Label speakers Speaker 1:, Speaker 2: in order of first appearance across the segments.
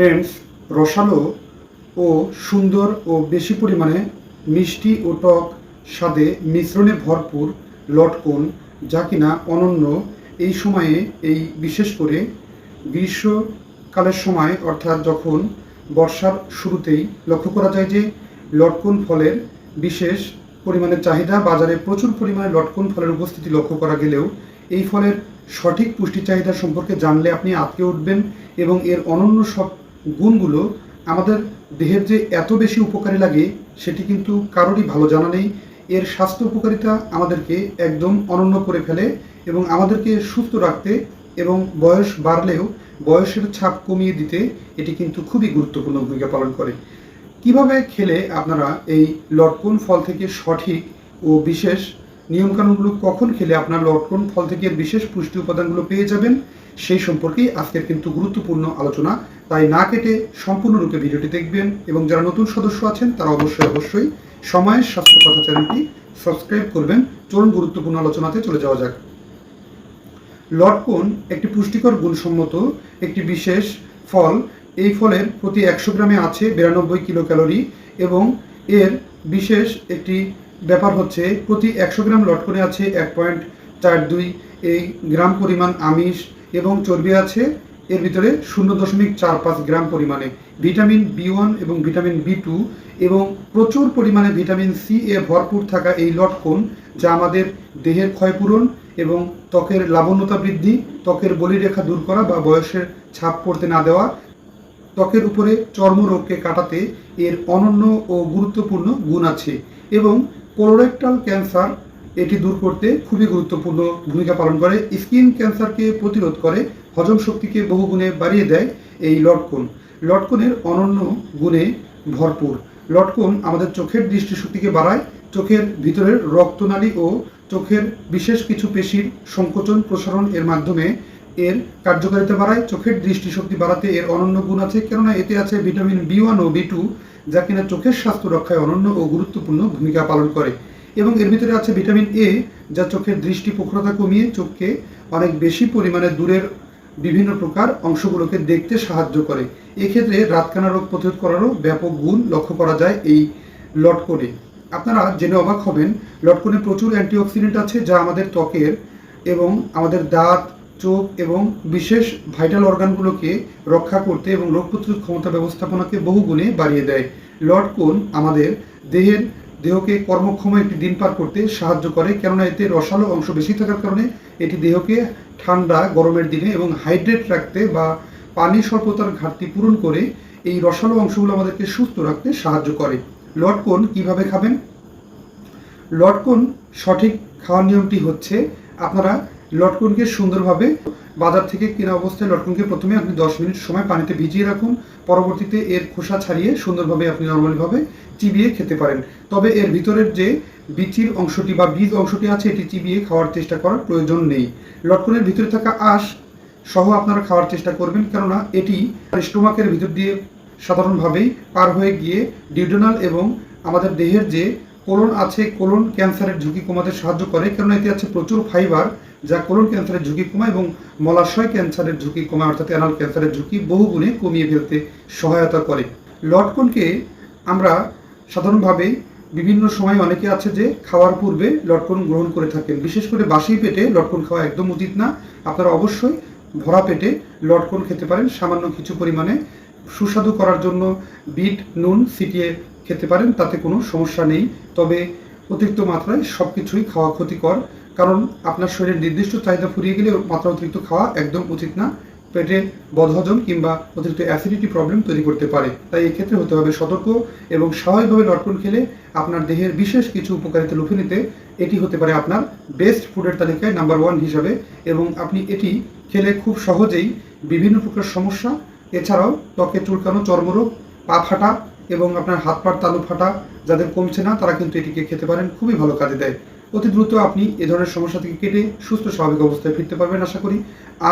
Speaker 1: Friends, রসালো ও সুন্দর ও বেশি পরিমাণে মিষ্টি ও টক স্বাদে মিশ্রণে ভরপুর লটকন যা কিনা অনন্য এই সময়ে এই বিশেষ করে গ্রীষ্মকালের সময়, অর্থাৎ যখন বর্ষার শুরুতেই লক্ষ্য করা যায় যে লটকন ফলের বিশেষ পরিমাণে চাহিদা, বাজারে প্রচুর পরিমাণে লটকন ফলের উপস্থিতি লক্ষ্য করা গেলেও এই ফলের সঠিক পুষ্টি চাহিদা সম্পর্কে জানলে আপনি আটকে উঠবেন এবং এর অনন্য সব গুণগুলো আমাদের দেহের যে এত বেশি উপকারী লাগে, সেটি কিন্তু কারোরই ভালো জানা নেই। এর স্বাস্থ্য উপকারিতা আমাদেরকে একদম অনন্য করে ফেলে এবং আমাদেরকে সুস্থ রাখতে এবং বয়স বাড়লেও বয়সের ছাপ কমিয়ে দিতে এটি কিন্তু খুবই গুরুত্বপূর্ণ ভূমিকা পালন করে। কীভাবে খেলে আপনারা এই লটকন ফল থেকে সঠিক ও বিশেষ নিয়মকানুনগুলো? কখন খেলে আপনার লটকন ফল থেকে বিশেষ পুষ্টি উপাদানগুলো পেয়ে যাবেন? সেই সম্পর্কেই আজকের কিন্তু গুরুত্বপূর্ণ আলোচনা। তাই না কেটে সম্পূর্ণরূপে ভিডিওটি দেখবেন এবং যারা নতুন সদস্য আছেন, তারা অবশ্যই অবশ্যই সময়ের স্বাস্থ্য কথা চ্যানেলটি সাবস্ক্রাইব করবেন। চরম গুরুত্বপূর্ণ আলোচনাতে চলে যাওয়া যাক। লটকন একটি পুষ্টিকর গুণসম্মত একটি বিশেষ ফল। এই ফলের প্রতি একশো গ্রামে আছে বিরানব্বই কিলো ক্যালোরি এবং এর বিশেষ একটি ব্যাপার হচ্ছে, প্রতি একশো গ্রাম লটকনে আছে এক পয়েন্ট চার দুই। এই গ্রাম পরিমাণ আমিষ এবং চর্বি আছে। এর ভিতরে শূন্য দশমিক চার পাঁচ গ্রাম পরিমাণে ভিটামিন বি ওয়ান এবং ভিটামিন বি টু এবং প্রচুর পরিমাণে ভিটামিন সি এ ভরপুর থাকা এই লটকন যা আমাদের দেহের ক্ষয়পূরণ এবং ত্বকের লাবণ্যতা বৃদ্ধি, ত্বকের বলিরেখা দূর করা বা বয়সের ছাপ পড়তে না দেওয়া, ত্বকের উপরে চর্মরোগকে কাটাতে এর অনন্য ও গুরুত্বপূর্ণ গুণ আছে এবং কোলোরেক্টাল ক্যান্সার এটি দূর করতে খুবই গুরুত্বপূর্ণ ভূমিকা পালন করে। স্কিন ক্যান্সারকে প্রতিরোধ করে, হজম শক্তিকে বহু গুণে বাড়িয়ে দেয় এই লটকন। লটকনের অনন্য গুণে ভরপুর। লটকন আমাদের চোখের দৃষ্টিশক্তিকে বাড়ায়, চোখের ভিতরের রক্তনালী ও চোখের বিশেষ কিছু পেশির সংকোচন প্রসারণ এর মাধ্যমে এর কার্যকারিতা বাড়ায়। চোখের দৃষ্টিশক্তি বাড়াতে এর অনন্য গুণ আছে, কেননা এতে আছে ভিটামিন বি ওয়ান ও বি টু, যা কিনা চোখের স্বাস্থ্য রক্ষায় অনন্য ও গুরুত্বপূর্ণ ভূমিকা পালন করে। এবং এর ভিতরে আছে ভিটামিন এ যা চোখের দৃষ্টি প্রখরতা কমিয়ে চোখকে অনেক বেশি পরিমাণে দূরের বিভিন্ন প্রকার অংশগুলোকে দেখতে সাহায্য করে। এক্ষেত্রে রাতকানা রোগ প্রতিরোধ করারও ব্যাপক গুণ লক্ষ্য করা যায় এই লটকনে আপনারা জেনে অবাক হবেন লটকনে প্রচুর অ্যান্টিঅক্সিডেন্ট আছে যা আমাদের ত্বকের এবং আমাদের দাঁত, চোখ এবং বিশেষ ভাইটাল অর্গানগুলোকে রক্ষা করতে এবং রোগ প্রতিরোধ ক্ষমতা ব্যবস্থাপনাকে বহুগুণে বাড়িয়ে দেয়। লটকন আমাদের দেহের দেহকে কর্মক্ষম একটি দিন পার করতে সাহায্য করে, কেননা এতে রসালো অংশ বেশি থাকার কারণে এটি দেহকে ঠান্ডা গরমের দিনে এবং হাইড্রেট রাখতে বা পানি স্বল্পতার ঘাটতি পূরণ করে এই রসালো অংশগুলো আমাদেরকে সুস্থ রাখতে সাহায্য করে। লটকন কীভাবে খাবেন? লটকন সঠিক খাওয়ার নিয়মটি হচ্ছে, আপনারা লটকনকে সুন্দরভাবে বাজার থেকে কেনা অবস্থায় লটকনকে প্রথমে আপনি দশ মিনিট সময় পানিতে ভিজিয়ে রাখুন, পরবর্তীতে এর খোসা ছাড়িয়ে সুন্দরভাবে আপনি নর্মালিভাবে চিবিয়ে খেতে পারেন। তবে এর ভিতরের যে বিচির অংশটি বা বীজ অংশটি আছে, এটি চিবিয়ে খাওয়ার চেষ্টা করার প্রয়োজন নেই। লটকনের ভিতরে থাকা আঁশ সহ আপনারা খাওয়ার চেষ্টা করবেন, কেননা এটি স্টোমাকের ভিতর দিয়ে সাধারণভাবেই পার হয়ে গিয়ে ডিউডোনাল এবং আমাদের দেহের যে কোলন আছে কোলন ক্যান্সারের ঝুঁকি কমাতে সাহায্য করে, কেননা এতে আছে প্রচুর ফাইবার যা কোলন ক্যান্সারের ঝুঁকি কমায় এবং মলাশয় ক্যান্সারের ঝুঁকি কমায়, অর্থাৎ অ্যানাল ক্যান্সারের ঝুঁকি বহুগুণে কমিয়ে ফেলতে সহায়তা করে। লটকনকে আমরা সাধারণভাবে বিভিন্ন সময় অনেকে আছে যে খাওয়ার পূর্বে লটকন গ্রহণ করে থাকেন। বিশেষ করে বাসি পেটে লটকন খাওয়া একদম উচিত না। আপনারা অবশ্যই ভরা পেটে লটকন খেতে পারেন। সামান্য কিছু পরিমাণে সুস্বাদু করার জন্য বিট, নুন ছিটিয়ে খেতে পারেন, তাতে কোনো সমস্যা নেই। তবে অতিরিক্ত মাত্রায় সব কিছুই খাওয়া ক্ষতিকর, কারণ আপনার শরীরের নির্দিষ্ট চাহিদা ফুরিয়ে গেলে মাত্রা অতিরিক্ত খাওয়া একদম উচিত না। পেটে বদহজম কিংবা অতিরিক্ত অ্যাসিডিটি প্রবলেম তৈরি করতে পারে। তাই এক্ষেত্রে হতে হবে সতর্ক এবং স্বাভাবিকভাবে লটকন খেলে আপনার দেহের বিশেষ কিছু উপকারিতা লুফে নিতে এটি হতে পারে আপনার বেস্ট ফুডের তালিকায় নাম্বার ওয়ান হিসাবে এবং আপনি এটি খেলে খুব সহজেই বিভিন্ন প্রকার সমস্যা এছাড়াও ত্বকে চুলকানো চর্মরোগ, পা ফাটা এবং আপনার হাত পার তালু ফাটা যাদের কমছে না, তারা কিন্তু এটিকে খেতে পারেন, খুবই ভালো কাজে দেয়। অতি দ্রুত আপনি এ ধরনের সমস্যা থেকে কেটে সুস্থ, স্বাভাবিক অবস্থায় ফিরতে পারবেন আশা করি।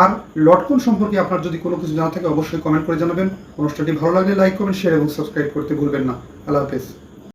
Speaker 1: আর লটকন সম্পর্কে আপনার যদি কোনো কিছু জানা থাকে, অবশ্যই কমেন্ট করে জানাবেন। অনুষ্ঠানটি ভালো লাগলে লাইক, কমেন্ট, শেয়ার এবং সাবস্ক্রাইব করতে ভুলবেন না। আল্লাহ হাফেজ।